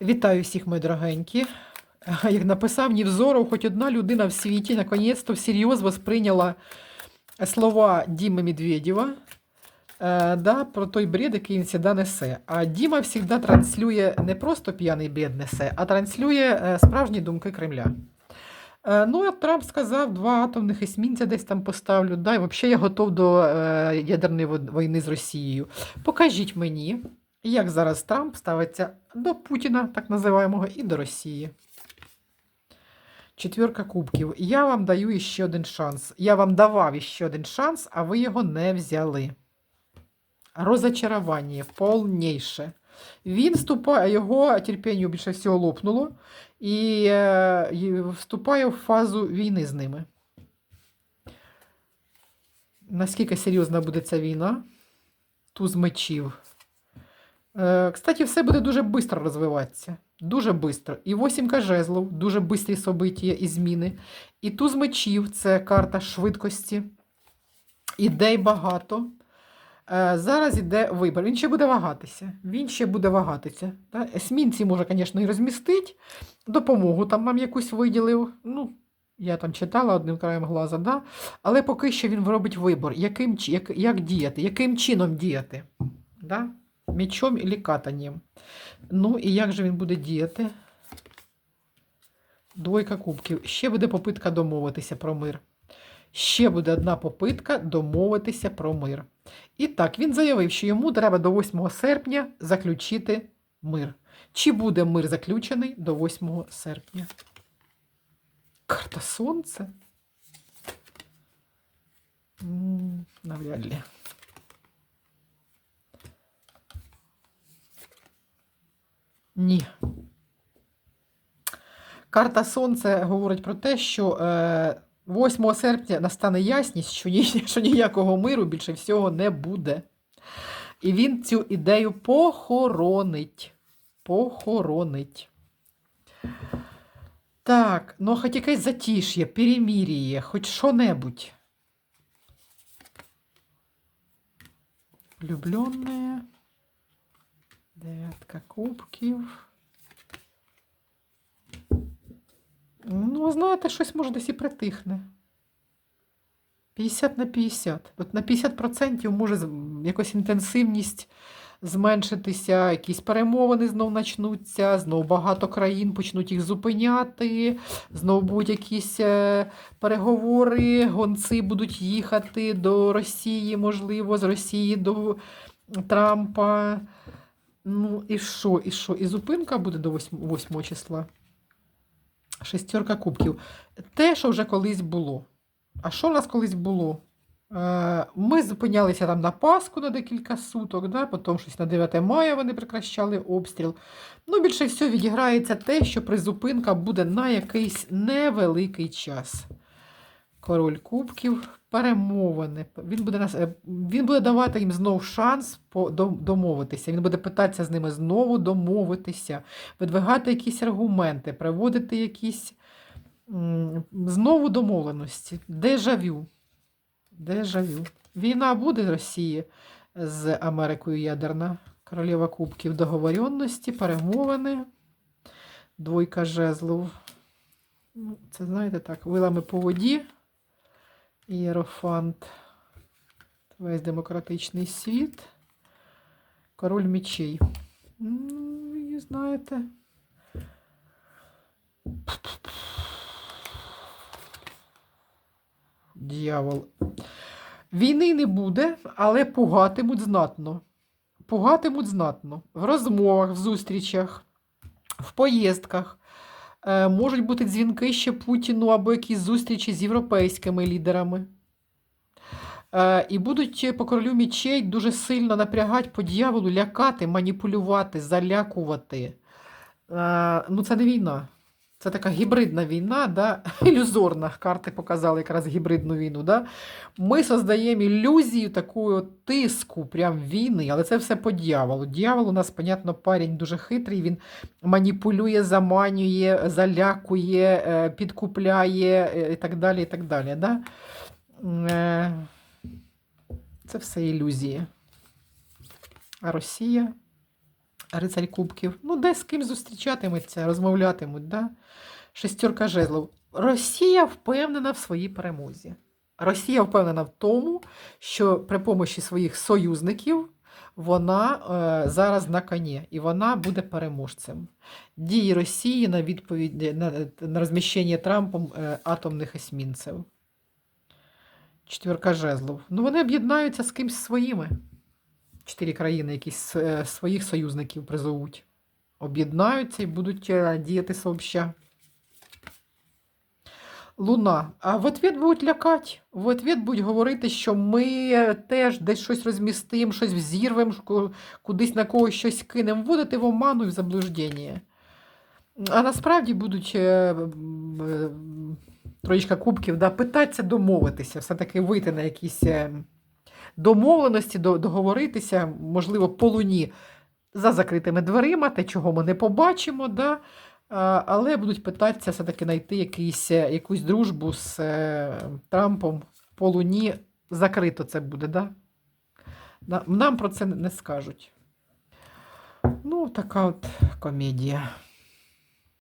Вітаю всіх, мої дорогенькі. Як написав Нівзоров, хоч одна людина в світі наконець-то всерйоз восприйняла слова Діми Медведєва е, да, про той бред, який він завжди несе. А Діма завжди транслює не просто п'яний бред несе, а транслює е, справжні думки Кремля. Е, Ну, а Трамп сказав, два атомних есмінця десь там поставлю. Да, і взагалі я готов до е, ядерної війни з Росією. Покажіть мені, як зараз Трамп ставиться до Путіна, так називаємого, і до Росії. Четвірка кубків. Я вам даю іще один шанс. Я вам давав іще один шанс, а ви його не взяли. Розочарування повніше. Він вступає, його терпінню більше всього лопнуло і, е, і вступає в фазу війни з ними. Наскільки серйозна буде ця війна? Туз мечів. Е, Кстати, все буде дуже швидко розвиватися. Дуже швидко. І восімка жезлов, дуже швидкі события і зміни. І туз мечів це карта швидкості. Ідей багато. Е, Зараз іде вибір. Він ще буде вагатися. Він ще буде вагатися. Есмінці може, звісно, і розмістити. Допомогу там нам якусь виділив. Ну, я там читала одним краєм глаза, да? але поки що він робить вибір, яким, як, як діяти, яким чином діяти. Да? Мечом і катанням. Ну і як же він буде діяти? Двойка кубків. Ще буде попитка домовитися про мир. Ще буде одна попитка домовитися про мир. І так, він заявив, що йому треба до 8 серпня заключити мир. Чи буде мир заключений до 8 серпня? Карта Сонце? Навряд ли. Ні. Карта Сонце говорить про те, що е, 8 серпня настане ясність, що, ні, що ніякого миру більше всього не буде. І він цю ідею похоронить. Похоронить. Так, ну хоч якесь затиш'я, перемір'я, хоч що-небудь. Влюбленные. Дев'ятка кубків. Ну, знаєте, щось може десь і притихне. 50 на 50. От на 50% може якось інтенсивність зменшитися, якісь перемовини знов почнуться, знов багато країн почнуть їх зупиняти, знов будуть якісь е, переговори, гонці будуть їхати до Росії, можливо, з Росії до Трампа. Ну, і що, і що? І зупинка буде до 8, 8 числа. Шестерка кубків. Те, що вже колись було. А що в нас колись було? Е, Ми зупинялися там на Пасху на декілька суток, да? потім щось на 9 мая вони прекращали обстріл. Ну, більше всього відіграється те, що призупинка буде на якийсь невеликий час. Король кубків, перемовини. Він буде, е, він буде давати їм знову шанс домовитися. Він буде питатися з ними знову домовитися, видвигати якісь аргументи, приводити якісь знову домовленості. Дежавю. Дежавю. Війна буде Росії з Америкою ядерна. Королева кубків договоренності, перемовини, двойка жезлов. Ну, Це, знаєте, так, вилами по воді. Єрофант. Весь демократичний світ. Король мечей. Ну, і знаєте. Дьявол. Війни не буде, але пугатимуть знатно. Пугатимуть знатно. В розмовах, в зустрічах, в поїздках. Е, можуть бути дзвінки ще Путіну або якісь зустрічі з європейськими лідерами. Е, і будуть по королю мічей дуже сильно напрягати по дьяволу, лякати, маніпулювати, залякувати. Е, ну, це не війна. Це така гібридна війна, да? ілюзорна. Карти показали якраз гібридну війну. Да? Ми создаємо ілюзію такого тиску, прям війни, але це все по дьяволу. Дьявол у нас, понятно, парень дуже хитрий, він маніпулює, заманює, залякує, е, підкупляє е, і так далі. і так далі. Да? Е, Це все ілюзії. А Росія Рицарь Кубків. Ну, десь з ким зустрічатиметься, розмовлятимуть, да? Шестерка жезлов. Росія впевнена в своїй перемозі. Росія впевнена в тому, що при помощі своїх союзників вона е, зараз на коні і вона буде переможцем. Дії Росії на відповідь на, на розміщення Трампом е, атомних есмінців. Четвірка жезлов. Ну, вони об'єднаються з кимсь своїми. Чотири країни, якісь е, своїх союзників призовуть. Об'єднаються і будуть е, діяти сообща. Луна. А в ответ будуть лякати. В ответ будуть говорити, що ми е, теж десь щось розмістимо, щось взірвемо, кудись на когось щось кинемо, вводити в оману і в заблуждення. А насправді будуть троєчка кубків, да, питатися домовитися, все-таки вийти на якісь домовленості, договоритися, можливо, по луні за закритими дверима, те, чого ми не побачимо, да, але будуть питатися все-таки знайти якийсь, е, якусь дружбу з е, Трампом по луні. Закрито це буде, да? Нам про це не скажуть. Ну, така от комедія.